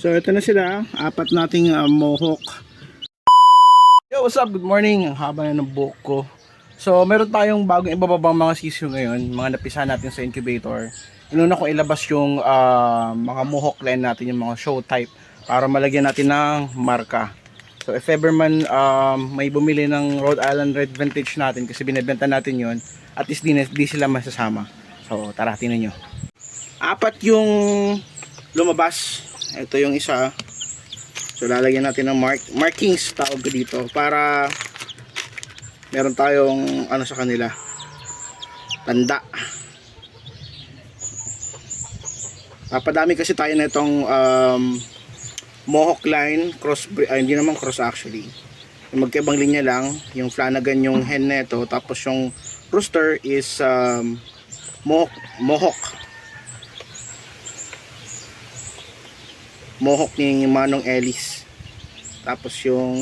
So ito na sila, apat nating uh, mohawk. Yo, what's up? Good morning. Ang haba na ng buhok ko. So meron tayong bagong ibababang mga sisyo ngayon, mga napisa natin sa incubator. Inuna ko ilabas yung ah, mga mohawk line natin, yung mga show type para malagyan natin ng marka. So if ever man um, may bumili ng Rhode Island Red Vintage natin kasi binebenta natin yon at least di, di sila masasama. So tara, tingnan nyo. Apat yung lumabas. Ito yung isa. So lalagyan natin ng mark markings tawag dito para meron tayong ano sa kanila. Tanda. Papadami kasi tayo na itong um, Mohawk line cross ay, hindi naman cross actually. Yung magkaibang linya lang, yung Flanagan yung hen neto tapos yung rooster is um, Mohawk, Mohawk Mohawk ni Manong Ellis. Tapos yung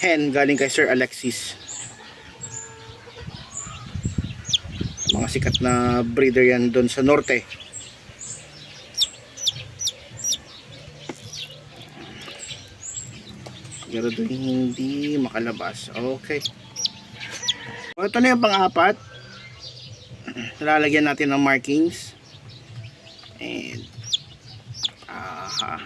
hen galing kay Sir Alexis. Mga sikat na breeder yan doon sa norte. Siguro doon hindi makalabas. Okay. O, ito na yung pang-apat. Lalagyan natin ng markings. And Aha.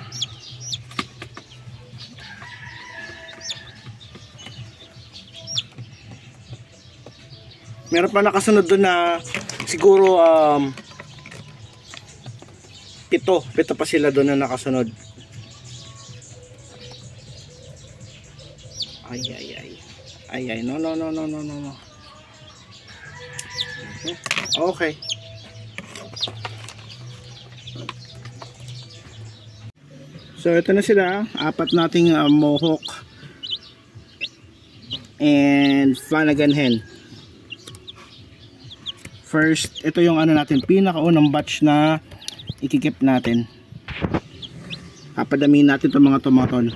Meron pa nakasunod doon na siguro um, pito. Pito pa sila doon na nakasunod. Ay, ay, ay. Ay, ay. No, no, no, no, no. no. Okay. So ito na sila, apat nating uh, mohawk and Flanagan hen. First, ito yung ano natin, pinakaunang batch na ikikip natin. Papadamin natin itong mga tomatol.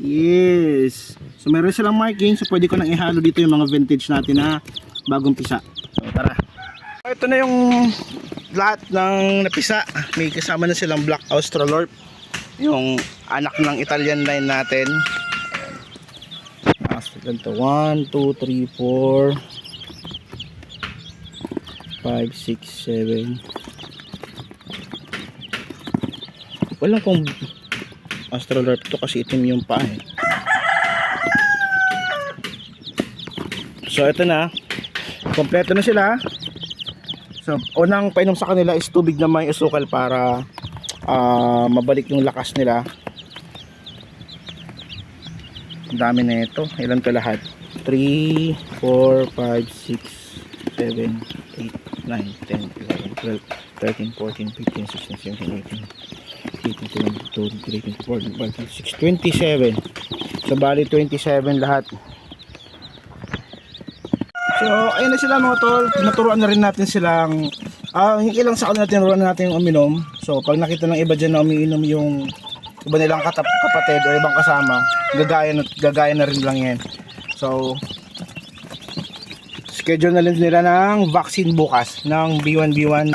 Yes. So meron silang marking, so pwede ko nang ihalo dito yung mga vintage natin na bagong pisa. So tara. Ito na yung lahat ng napisa. May kasama na silang Black Australorp. Yung anak ng Italian line natin. Ganito. 1, 2, 3, 4, 5, 6, 7. Wala kong Australorp to kasi itim yung paa eh. So ito na. Kompleto na sila. So, unang painom sa kanila is tubig na may usukal para ah, mabalik yung lakas nila. Ang dami na ito. Ilan to lahat? 3, 4, 5, 6, 7, 8, 9, 10, 11, 12, 13, 14, 15, 16, 17, 18, 19, 20, 21, 22, 23, 24, 25, 26, 27. So, bali 27 lahat. So, ayun na sila mga tol. Naturuan na rin natin silang ah yung ilang sa kanila tinuruan na natin uminom. So, pag nakita ng iba dyan na umiinom yung iba nilang katap kapatid o ibang kasama, gagaya na, gagaya na rin lang yan. So, schedule na rin nila ng vaccine bukas ng B1B1.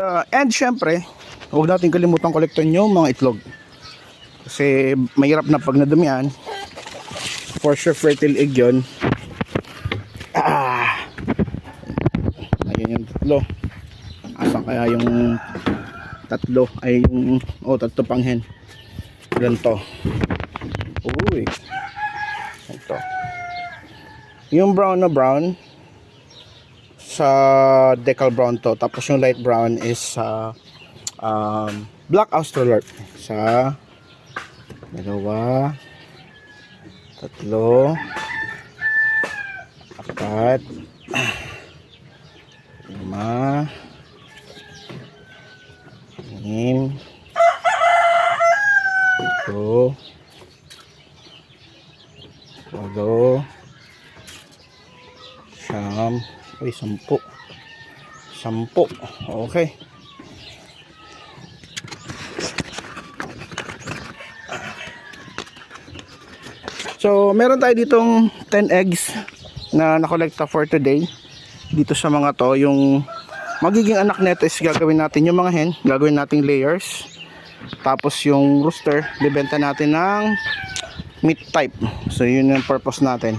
Uh, and syempre, huwag natin kalimutan kolekton yung mga itlog. Kasi mahirap na pag nadumian, for sure fertile egg yun. Ah. Ayun yung tatlo. Asan kaya yung tatlo? Ay yung, oh tatlo pang hen. Ganito. Uy. Ito. Yung brown na brown, sa decal brown to. Tapos yung light brown is sa um, black australorp. Sa dalawa, tatlo, apat, lima, anim, ito, walo, siyam, uy, sampu, sampu, okay. So, meron tayo ditong 10 eggs na nakolekta for today. dito sa mga to, yung magiging anak nito is gagawin natin yung mga hen, gagawin nating layers. Tapos yung rooster, bibenta natin ng meat type. So yun yung purpose natin.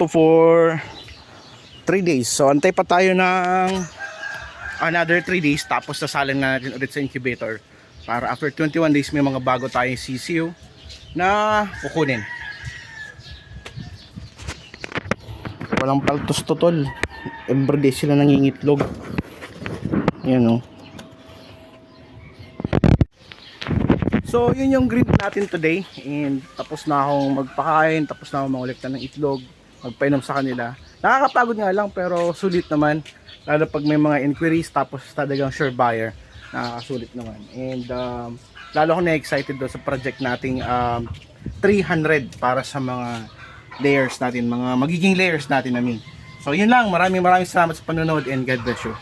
To for 3 days. So antay pa tayo ng another 3 days tapos sasalin na natin ulit sa incubator para after 21 days may mga bago tayong CCU na kukunin. Walang paltos to tol. Everyday sila nangingitlog. Yan oh. So, yun yung green natin today. And tapos na akong magpakain, tapos na akong mangolekta ng itlog, magpainom sa kanila. Nakakapagod nga lang pero sulit naman. Lalo pag may mga inquiries tapos talagang sure buyer, nakakasulit naman. And um, lalo ako na-excited doon sa project nating um, 300 para sa mga layers natin, mga magiging layers natin namin. So yun lang, maraming maraming salamat sa panonood and God bless you.